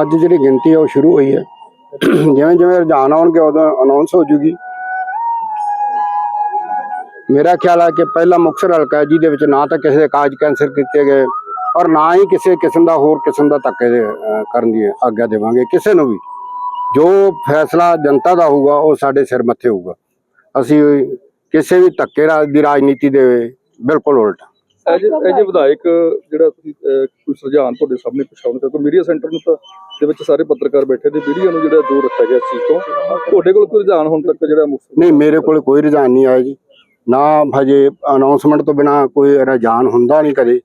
ਅੱਜ ਜਿਹੜੀ ਗਿਣਤੀ ਹੈ ਉਹ ਸ਼ੁਰੂ ਹੋਈ ਹੈ। ਜਿਵੇਂ ਜਿਵੇਂ ਰੁਝਾਨ ਆਉਣਗੇ ਉਦੋਂ ਅਨਾਉਂਸ ਹੋ ਜੂਗੀ। ਮੇਰਾ ਖਿਆਲ ਹੈ ਕਿ ਪਹਿਲਾ ਮੁਕਤਸਰ ਹਲਕਾ ਜਿਹਦੇ ਵਿੱਚ ਨਾ ਤਾਂ ਕਿਸੇ ਦੇ ਕਾਜ ਕੈਂਸਲ ਕੀਤੇ ਗਏ ਔਰ ਨਾ ਹੀ ਕਿਸੇ ਕਿਸਮ ਦਾ ਹੋਰ ਕਿਸਮ ਦਾ ਧੱਕੇ ਦੇ, ਕਰਨ ਦੀ ਆਗਿਆ ਦੇਵਾਂਗੇ। ਕਿਸੇ ਨੂੰ ਵੀ ਜੋ ਫੈਸਲਾ ਜਨਤਾ ਦਾ ਹੋਊਗਾ ਉਹ ਸਾਡੇ ਸਿਰ ਮੱਥੇ ਹੋਊਗਾ। ਅਸੀਂ ਕਿਸੇ ਵੀ ਧੱਕੇ ਰਾਜ ਦੀ ਰਾਜਨੀਤੀ ਦੇ ਬਿਲਕੁਲ ਉਲਟ। ਐਜ ਐਜ ਵਿਧਾਇਕ ਜਿਹੜਾ ਤੁਸੀਂ ਕੋਈ ਸੁਝਾਅ ਤੁਹਾਡੇ ਸਾਹਮਣੇ ਪਛਾਉਣ ਕਰਕੇ ਮੀਡੀਆ ਸੈਂਟਰ ਨੂੰ ਤਾਂ ਦੇ ਵਿੱਚ ਸਾਰੇ ਪੱਤਰਕਾਰ ਬੈਠੇ ਨੇ ਮੀਡੀਆ ਨੂੰ ਜਿਹੜਾ ਦੂਰ ਰੱਖਿਆ ਗਿਆ ਚੀਜ਼ ਤੋਂ। ਤੁਹਾਡੇ ਕੋਲ ਕੋਈ ਰੁਝਾਨ ਹੁਣ ਤੱਕ ਜਿਹੜਾ ਨਹੀਂ ਮੇਰੇ ਕੋਲ ਕੋਈ ਰੁਝਾਨ ਨਹੀਂ ਆਇਆ ਜੀ। ਨਾ ਹਜੇ ਅਨਾਉਂਸਮੈਂਟ ਤੋਂ ਬਿਨਾ ਕੋਈ ਰੁਝਾਨ ਹੁੰਦਾ ਨਹੀਂ ਕਦੇ।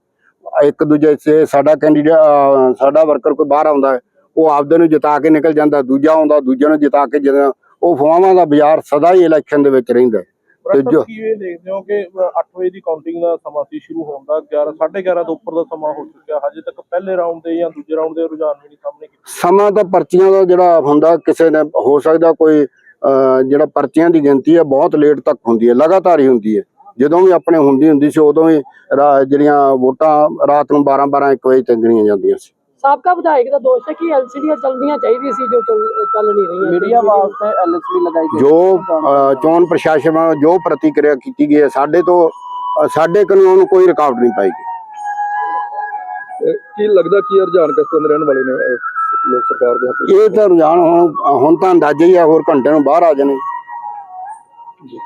ਇੱਕ ਦੂਜੇ ਸੇ ਸਾਡਾ ਕੈਂਡੀਡੇਟ ਸਾਡਾ ਵਰਕਰ ਕੋਈ ਬਾਹਰ ਆਉਂਦਾ ਹੈ ਉਹ ਆਪਦੇ ਨੂੰ ਜਿਤਾ ਕੇ ਨਿਕਲ ਜਾਂਦਾ ਦੂਜਾ ਆਉਂਦਾ ਦੂਜੇ ਨੂੰ ਜਿਤਾ ਕੇ ਜਦੋਂ ਉਹ ਫੋਵਾਂ ਦਾ ਬਾਜ਼ਾਰ ਸਦਾ ਹੀ ਇਲੈਕਸ਼ਨ ਦੇ ਵਿੱਚ ਰਹਿੰਦਾ। ਹੈ। ਤੇ ਜੋ- ਬੜਾ ਕੀ ਦੇਖਦੇ ਹੋ ਕਿ 8 ਵਜੇ ਦੀ ਕਾਊਂਟਿੰਗ ਦਾ ਸਮਾਂ ਸੀ ਸ਼ੁਰੂ ਹੋਣ ਦਾ 11 11:30 ਤੋਂ ਉੱਪਰ ਦਾ ਸਮਾਂ ਹੋ ਚੁੱਕਿਆ। ਹਜੇ ਤੱਕ ਪਹਿਲੇ ਰਾਉਂਡ ਦੇ ਜਾਂ ਦੂਜੇ ਰਾਉਂਡ ਦੇ ਰੁਝਾਨ ਵੀ ਨਹੀਂ ਸਾਹਮਣੇ ਸਮਾਂ ਤਾਂ ਪਰਚੀਆਂ ਦਾ ਜਿਹੜਾ ਹੁੰਦਾ ਕਿਸੇ ਨੇ ਹੋ ਸਕਦਾ ਕੋਈ ਜਿਹੜਾ ਪਰਚੀਆਂ ਦੀ ਗਿਣਤੀ ਹੈ ਬਹੁਤ ਲੇਟ ਤੱਕ ਹੁੰਦੀ ਹੈ ਲਗਾਤਾਰ ਹੀ ਹੁੰਦੀ ਹੈ। ਜਦੋਂ ਵੀ ਆਪਣੇ ਹੁੰਦੀ ਹੁੰਦੀ ਸੀ ਉਦੋਂ ਰਾ- ਜਿਹੜੀਆਂ ਵੋਟਾਂ ਰਾਤ ਨੂੰ 12 12 1 ਵਜੇ ਤੱਕ ਗਿਣੀਆਂ ਜਾਂਦੀਆਂ ਸੀ। ਸਾਬਕਾ ਵਿਧਾਇਕ ਦਾ ਦੋਸ਼ ਹੈ ਕਿ ਐਲਸੀਡੀਆਂ ਚੱਲਦੀਆਂ ਚਾਹੀਦੀਆਂ ਸੀ ਜੋ ਚੱਲ ਨਹੀਂ ਰਹੀਆਂ ਮੀਡੀਆ ਵਾਸਤੇ ਐਲਐਸਪੀ ਲਗਾਈ ਗਈ ਜੋ ਚੋਣ ਪ੍ਰਸ਼ਾਸਨ ਵੱਲੋਂ ਜੋ ਪ੍ਰਤੀਕਿਰਿਆ ਕੀਤੀ ਗਈ ਹੈ ਸਾਡੇ ਤੋਂ ਸਾਡੇ ਕਾਨੂੰਨ ਨੂੰ ਕੋਈ ਰੁਕਾਵਟ ਨਹੀਂ ਪਾਏਗੀ ਕੀ ਲੱਗਦਾ ਕੀ ਇਹ ਰੁਝਾਨ ਕਿਸ ਤਰ੍ਹਾਂ ਰਹਿਣ ਵਾਲੇ ਨੇ ਲੋਕ ਸਰਕਾਰ ਦੇ? ਇਹ ਤਾਂ ਰੁਝਾਨ ਹੁਣ ਹੁਣ ਤਾਂ ਅੰਦਾਜ਼ਾ ਹੀ ਆ ਹੋਰ ਘੰਟੇ ਨੂੰ ਬਾਹਰ ਆ ਜਾਣੇ। ਜੀ